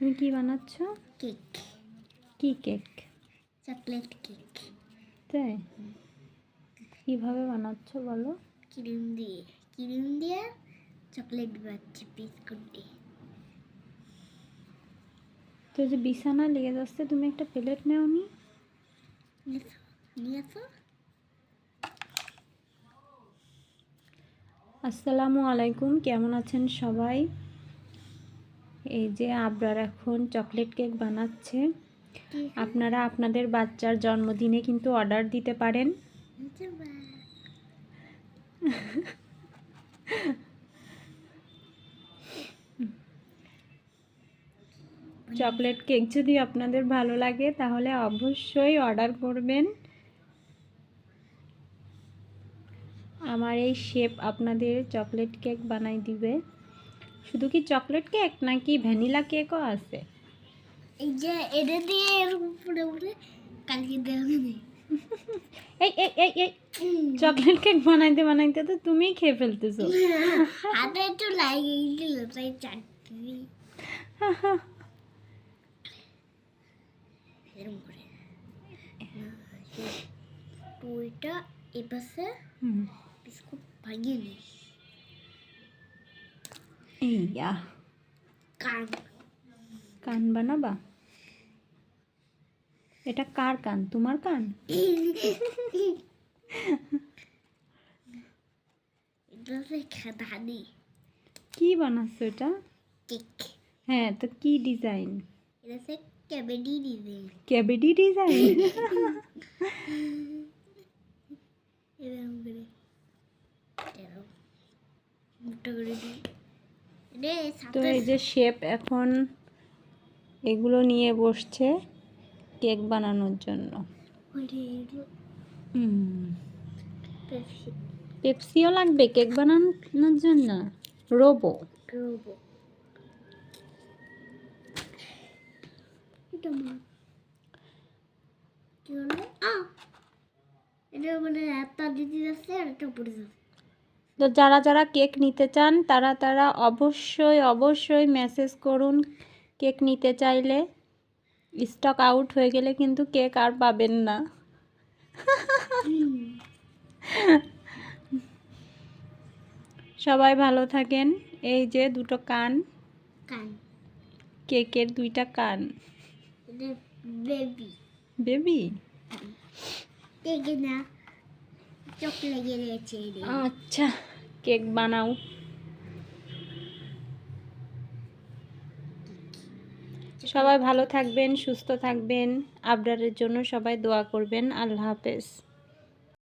তুমি কি বানাচ্ছ? কেক। কি কেক? Chocolate cake. তাই? কীভাবে বানাচ্ছ বলো? ক্রিম দিয়ে। ক্রিম দিয়ে চকলেট বাচ্চা বিস্কুট দিয়ে। তো যে বিছানা লেগে যাচ্ছে তুমি একটা প্লেট নেও নি আসসালামু আলাইকুম কেমন আছেন সবাই? এই যে আবরার এখন চকলেট কেক বানাচ্ছে। আপনারা আপনাদের বাচ্চার জন্মদিনে কিন্তু অর্ডার দিতে পারেন। চকলেট কেক যদি আপনাদের ভালো লাগে তাহলে অবশ্যই অর্ডার করবেন। আমার এই শেপ আপনাদের চকলেট কেক বানাই দিবে। শুধু কি চকলেট কেক নাকি ভ্যানিলা কেকও আছে? এই যে এটা দিয়ে এরকম পুরো পুরো কালকে দেওয়া নেই এই এই এই এই চকলেট কেক বানাইতে বানাইতে তো তুমিই খেয়ে ফেলতেছো। হাতে একটু লাগে গেছিল তাই চাটনি। এরকম করে। টুইটা এই বিস্কুট ভাঙিয়ে নিই এইয়া কান। কান বানাবা? এটা কার কান? তোমার কান? কি বানাচ্ছো এটা? হ্যাঁ তো কি ডিজাইন? ক্যাবেডি ডিজাইন। ক্যাবেডি ডিজাইন? এরকম করে। মোটা করে তো এই যে শেপ এখন এগুলো নিয়ে বসছে কেক বানানোর জন্য। পেপসিও লাগবে কেক বানানোর জন্য? রোবো। রোবো। এটা মানে একটা দিদি যাচ্ছে আর একটা উপরে যাচ্ছে। তো যারা যারা কেক নিতে চান তারা তারা অবশ্যই অবশ্যই মেসেজ করুন। কেক নিতে চাইলে স্টক আউট হয়ে গেলে কিন্তু কেক আর পাবেন না। সবাই ভালো থাকেন। এই যে দুটো কান। কান। কেকের দুইটা কান। বেবি বেবি দেখে না চোখ লেগে রয়েছে আচ্ছা। কেক বানাও। সবাই ভালো থাকবেন সুস্থ থাকবেন। আবরারের জন্য সবাই দোয়া করবেন। আল্লাহ হাফেজ।